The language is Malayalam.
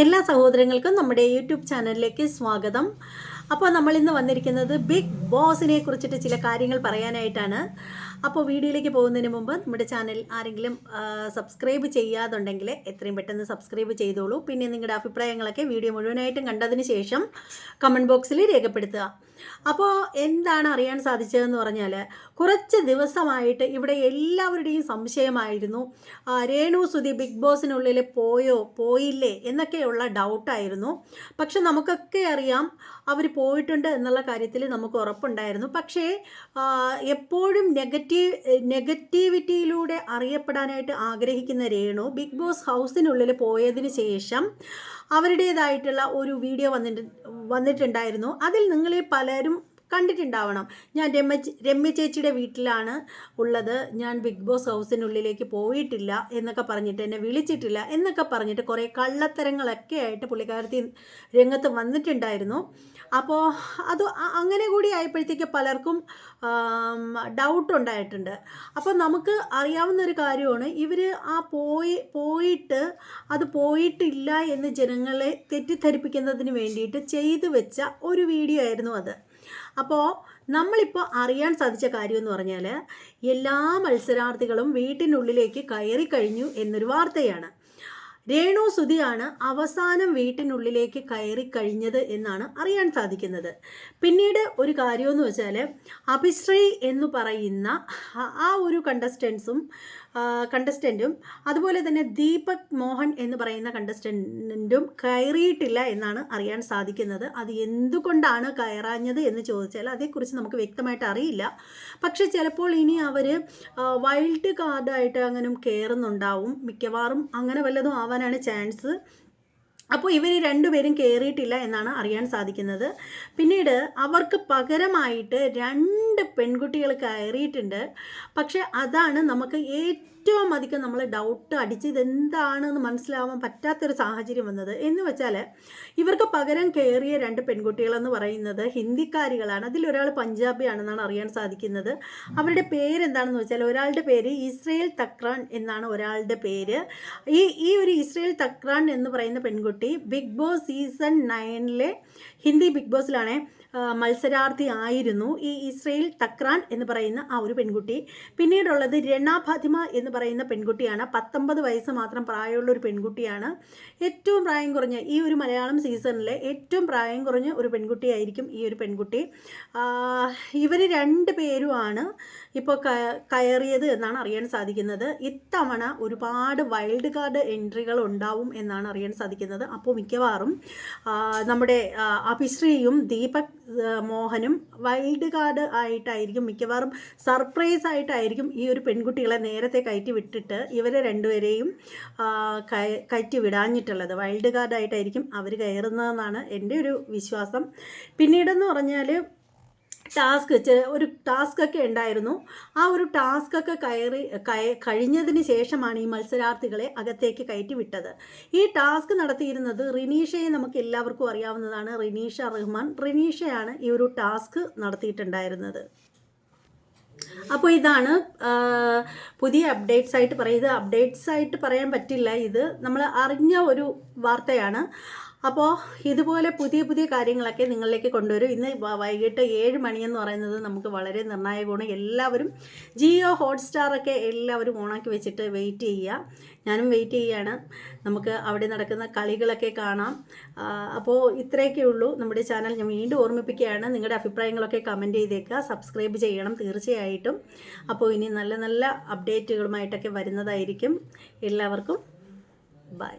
എല്ലാ സഹോദരങ്ങൾക്കും നമ്മുടെ യൂട്യൂബ് ചാനലിലേക്ക് സ്വാഗതം. അപ്പോൾ നമ്മൾ ഇന്ന് വന്നിരിക്കുന്നത് ബിഗ് ബോസിനെ കുറിച്ചിട്ട് ചില കാര്യങ്ങൾ പറയാനായിട്ടാണ്. അപ്പോൾ വീഡിയോയിലേക്ക് പോകുന്നതിന് മുമ്പ് നമ്മുടെ ചാനൽ ആരെങ്കിലും സബ്സ്ക്രൈബ് ചെയ്യാതുണ്ടെങ്കിൽ എത്രയും പെട്ടെന്ന് സബ്സ്ക്രൈബ് ചെയ്തോളൂ. പിന്നെ നിങ്ങളുടെ അഭിപ്രായങ്ങളൊക്കെ വീഡിയോ മുഴുവനായിട്ടും കണ്ടതിന് ശേഷം കമന്റ് ബോക്സിൽ രേഖപ്പെടുത്തുക. അപ്പോൾ എന്താണ് അറിയാൻ സാധിച്ചതെന്ന് പറഞ്ഞാൽ കുറച്ച് ദിവസമായിട്ട് ഇവിടെ എല്ലാവരുടെയും സംശയമായിരുന്നു രേണു സുധി ബിഗ് ബോസിനുള്ളിൽ പോയോ പോയില്ലേ എന്നൊക്കെയുള്ള ഡൗട്ടായിരുന്നു. പക്ഷെ നമുക്കൊക്കെ അറിയാം അവർ പോയിട്ടുണ്ട് എന്നുള്ള കാര്യത്തിൽ നമുക്ക് ഉറപ്പുണ്ടായിരുന്നു. പക്ഷേ എപ്പോഴും നെഗറ്റീവ് നെഗറ്റീവിറ്റിയിലൂടെ അറിയപ്പെടാനായിട്ട് ആഗ്രഹിക്കുന്ന രേണു ബിഗ് ബോസ് ഹൗസിനുള്ളിൽ പോയതിന് ശേഷം അവരുടേതായിട്ടുള്ള ഒരു വീഡിയോ വന്നിട്ട് വന്നിട്ടുണ്ടായിരുന്നു. അതിൽ നിങ്ങളിൽ പലരും കണ്ടിട്ടുണ്ടാവണം. ഞാൻ രമ്യ രമ്യ ചേച്ചിയുടെ വീട്ടിലാണ് ഉള്ളത്. ഞാൻ ബിഗ് ബോസ് ഹൗസിനുള്ളിലേക്ക് പോയിട്ടില്ല എന്നൊക്കെ പറഞ്ഞിട്ട് എന്നെ വിളിച്ചിട്ടില്ല എന്നൊക്കെ പറഞ്ഞിട്ട് കുറേ കള്ളത്തരങ്ങളൊക്കെ ആയിട്ട് പുള്ളിക്കാരത്തി രംഗത്ത് വന്നിട്ടുണ്ടായിരുന്നു. അപ്പോൾ അത് അങ്ങനെ കൂടി ആയപ്പോഴത്തേക്ക് പലർക്കും ഡൗട്ട് ഉണ്ടായിട്ടുണ്ട്. അപ്പോൾ നമുക്ക് അറിയാവുന്ന ഒരു കാര്യമാണ് ഇവർ ആ പോയി പോയിട്ട് അത് പോയിട്ടില്ല എന്ന് ജനങ്ങളെ തെറ്റിദ്ധരിപ്പിക്കുന്നതിന് വേണ്ടിയിട്ട് ചെയ്തു വെച്ച ഒരു വീഡിയോ ആയിരുന്നു അത്. അപ്പോൾ നമ്മളിപ്പോൾ അറിയാൻ സാധിച്ച കാര്യം എന്ന് പറഞ്ഞാൽ എല്ലാ മത്സരാർത്ഥികളും വീട്ടിനുള്ളിലേക്ക് കയറി കഴിഞ്ഞു എന്നൊരു വാർത്തയാണ്. രേണു സുധിയാണ് അവസാനം വീട്ടിനുള്ളിലേക്ക് കയറി കഴിഞ്ഞത് എന്നാണ് അറിയാൻ സാധിക്കുന്നത്. പിന്നീട് ഒരു കാര്യമെന്ന് വെച്ചാൽ അഭിശ്രീ എന്ന് പറയുന്ന ആ- ആ ഒരു കണ്ടസ്റ്റൻസും കണ്ടസ്റ്റന്റും അതുപോലെ തന്നെ ദീപക് മോഹൻ എന്ന് പറയുന്ന കണ്ടസ്റ്റന്റും കയറിയിട്ടില്ല എന്നാണ് അറിയാൻ സാധിക്കുന്നത്. അത് എന്തുകൊണ്ടാണ് കയറാഞ്ഞത് എന്ന് ചോദിച്ചാൽ അതേക്കുറിച്ച് നമുക്ക് വ്യക്തമായിട്ട് അറിയില്ല. പക്ഷേ ചിലപ്പോൾ ഇനി അവർ വൈൽഡ് കാർഡായിട്ട് അങ്ങനെ കയറുന്നുണ്ടാവും. മിക്കവാറും അങ്ങനെ വല്ലതും ആവാനാണ് ചാൻസ് അപ്പോൾ ഇവർ രണ്ടുപേരും കയറിയിട്ടില്ല എന്നാണ് അറിയാൻ സാധിക്കുന്നത്. പിന്നീട് അവർക്ക് പകരമായിട്ട് രണ്ട് പെൺകുട്ടികൾ കയറിയിട്ടുണ്ട്. പക്ഷേ അതാണ് നമുക്ക് ഏറ്റവും അധികം നമ്മൾ ഡൗട്ട് അടിച്ച് ഇതെന്താണെന്ന് മനസ്സിലാവാൻ പറ്റാത്തൊരു സാഹചര്യം വന്നത്. എന്ന് വെച്ചാൽ ഇവർക്ക് പകരം കയറിയ രണ്ട് പെൺകുട്ടികളെന്ന് പറയുന്നത് ഹിന്ദിക്കാരികളാണ്. അതിലൊരാൾ പഞ്ചാബിയാണെന്നാണ് അറിയാൻ സാധിക്കുന്നത്. അവരുടെ പേരെന്താണെന്ന് വെച്ചാൽ ഒരാളുടെ പേര് ഇസ്രയേൽ തക്രാൻ എന്നാണ് ഒരാളുടെ പേര്. ഈ ഈ ഒരു ഇസ്രയേൽ തക്രാൻ എന്ന് പറയുന്ന പെൺകുട്ടി ബിഗ് ബോസ് സീസൺ നയനിലെ ഹിന്ദി ബിഗ് ബോസിലാണേ മത്സരാർത്ഥി ആയിരുന്നു ഈ ഇസ്രയേൽ തക്രാൻ എന്ന് പറയുന്ന ആ ഒരു പെൺകുട്ടി. പിന്നീടുള്ളത് രണ ഫാത്തിമ എന്ന് പറയുന്ന പെൺകുട്ടിയാണ്. പത്തൊമ്പത് വയസ്സ് മാത്രം പ്രായമുള്ള ഒരു പെൺകുട്ടിയാണ്. ഏറ്റവും പ്രായം കുറഞ്ഞ ഈ ഒരു മലയാളം സീസണിലെ ഏറ്റവും പ്രായം കുറഞ്ഞ ഒരു പെൺകുട്ടിയായിരിക്കും ഈ ഒരു പെൺകുട്ടി. ഇവർ രണ്ട് പേരുമാണ് ഇപ്പോൾ കയറിയത് എന്നാണ് അറിയാൻ സാധിക്കുന്നത്. ഇത്തവണ ഒരുപാട് വൈൽഡ് കാർഡ് എൻട്രികൾ ഉണ്ടാവും എന്നാണ് അറിയാൻ സാധിക്കുന്നത്. അപ്പോൾ മിക്കവാറും നമ്മുടെ അഭിശ്രീയും ദീപക് മോഹനും വൈൽഡ് കാർഡ് ആയിട്ടായിരിക്കും മിക്കവാറും സർപ്രൈസ് ആയിട്ടായിരിക്കും ഈ ഒരു പെൺകുട്ടികളെ നേരത്തെ കയറ്റി വിട്ടിട്ട് ഇവരെ രണ്ടുപേരെയും കയറ്റി വിടാഞ്ഞിട്ടുള്ളത്. വൈൽഡ് കാർഡായിട്ടായിരിക്കും അവർ കയറുന്നതെന്നാണ് എന്റെ ഒരു വിശ്വാസം. പിന്നീടെന്ന് പറഞ്ഞാൽ ടാസ്ക് ഒരു ടാസ്ക് ഒക്കെ ഉണ്ടായിരുന്നു. ആ ഒരു ടാസ്ക് ഒക്കെ കയറി കയ- കഴിഞ്ഞതിന് ശേഷമാണ് ഈ മത്സരാർത്ഥികളെ അകത്തേക്ക് കയറ്റി വിട്ടത്. ഈ ടാസ്ക് നടത്തിയിരുന്നത് റിനീഷയെ നമുക്ക് എല്ലാവർക്കും അറിയാവുന്നതാണ് റിനീഷ റഹ്മാൻ. റിനീഷയാണ് ഈ ഒരു ടാസ്ക് നടത്തിയിട്ടുണ്ടായിരുന്നത്. അപ്പോൾ ഇതാണ് പുതിയ അപ്ഡേറ്റ്സ് ആയിട്ട് പറയുന്നത്. അപ്ഡേറ്റ്സ് ആയിട്ട് പറയാൻ പറ്റില്ല ഇത്. നമ്മൾ അറിഞ്ഞ ഒരു വാർത്തയാണ്. അപ്പോൾ ഇതുപോലെ പുതിയ പുതിയ കാര്യങ്ങളൊക്കെ നിങ്ങളിലേക്ക് കൊണ്ടുവരും. ഇന്ന് വൈകിട്ട് ഏഴ് മണിയെന്ന് പറയുന്നത് നമുക്ക് വളരെ നിർണായകമാണ്. എല്ലാവരും ജിയോ ഹോട്ട്സ്റ്റാറൊക്കെ എല്ലാവരും ഓണാക്കി വെച്ചിട്ട് വെയിറ്റ് ചെയ്യുക. ഞാനും വെയിറ്റ് ചെയ്യുകയാണ്. നമുക്ക് അവിടെ നടക്കുന്ന കളികളൊക്കെ കാണാം. അപ്പോൾ ഇത്രയൊക്കെ ഉള്ളൂ. നമ്മുടെ ചാനൽ ഞാൻ വീണ്ടും ഓർമ്മിപ്പിക്കുകയാണ്. നിങ്ങളുടെ അഭിപ്രായങ്ങളൊക്കെ കമന്റ് ചെയ്തേക്കുക. സബ്സ്ക്രൈബ് ചെയ്യണം തീർച്ചയായിട്ടും. അപ്പോൾ ഇനി നല്ല നല്ല അപ്ഡേറ്റുകളുമായിട്ടൊക്കെ വരുന്നതായിരിക്കും. എല്ലാവർക്കും ബൈ.